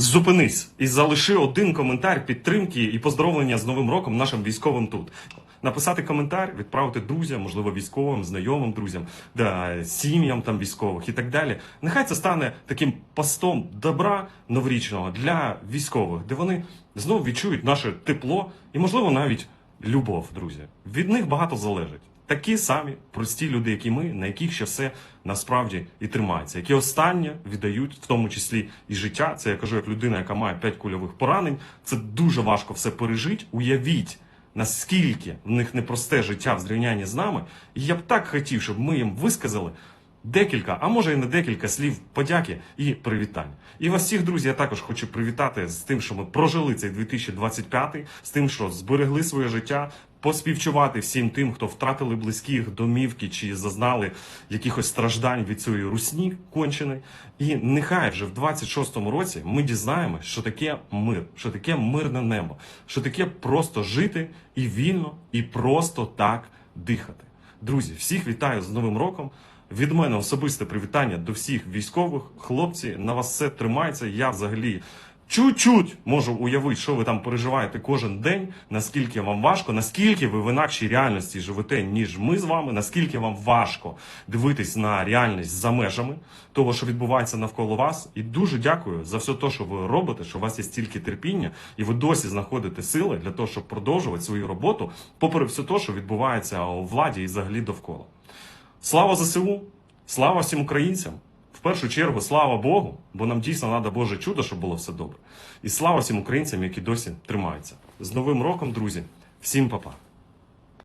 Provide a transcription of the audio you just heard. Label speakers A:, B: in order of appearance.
A: Зупинись і залиши один коментар підтримки і поздоровлення з Новим роком нашим військовим тут. Написати коментар, відправити друзям, можливо, військовим, знайомим друзям, да, сім'ям там військових і так далі. Нехай це стане таким постом добра новорічного для військових, де вони знову відчують наше тепло і, можливо, навіть любов, друзі. Від них багато залежить. Такі самі прості люди, як і ми, на яких ще все насправді і тримається, які останнє віддають, в тому числі і життя. Це я кажу як людина, яка має 5 кульових поранень. Це дуже важко все пережити. Уявіть, наскільки в них непросте життя в зрівнянні з нами. І я б так хотів, щоб ми їм висказали декілька, а може і не декілька слів подяки і привітань. І вас всіх, друзі, я також хочу привітати з тим, що ми прожили цей 2025, з тим, що зберегли своє життя. Поспівчувати всім тим, хто втратили близьких домівки чи зазнали якихось страждань від цієї русні конченої. І нехай вже в 26-му році ми дізнаємось, що таке мир, що таке мирне небо, що таке просто жити і вільно, і просто так дихати. Друзі, всіх вітаю з Новим роком. Від мене особисте привітання до всіх військових. Хлопці, на вас все тримається. Я взагалі чуть-чуть можу уявити, що ви там переживаєте кожен день, наскільки вам важко, наскільки ви в інакшій реальності живете, ніж ми з вами, наскільки вам важко дивитись на реальність за межами того, що відбувається навколо вас. І дуже дякую за все те, що ви робите, що у вас є стільки терпіння, і ви досі знаходите сили для того, щоб продовжувати свою роботу, попри все те, що відбувається у владі і взагалі довкола. Слава ЗСУ! Слава всім українцям! В першу чергу, слава Богу, бо нам дійсно треба Боже чудо, щоб було все добре. І слава всім українцям, які досі тримаються. З Новим роком, друзі! Всім па-па!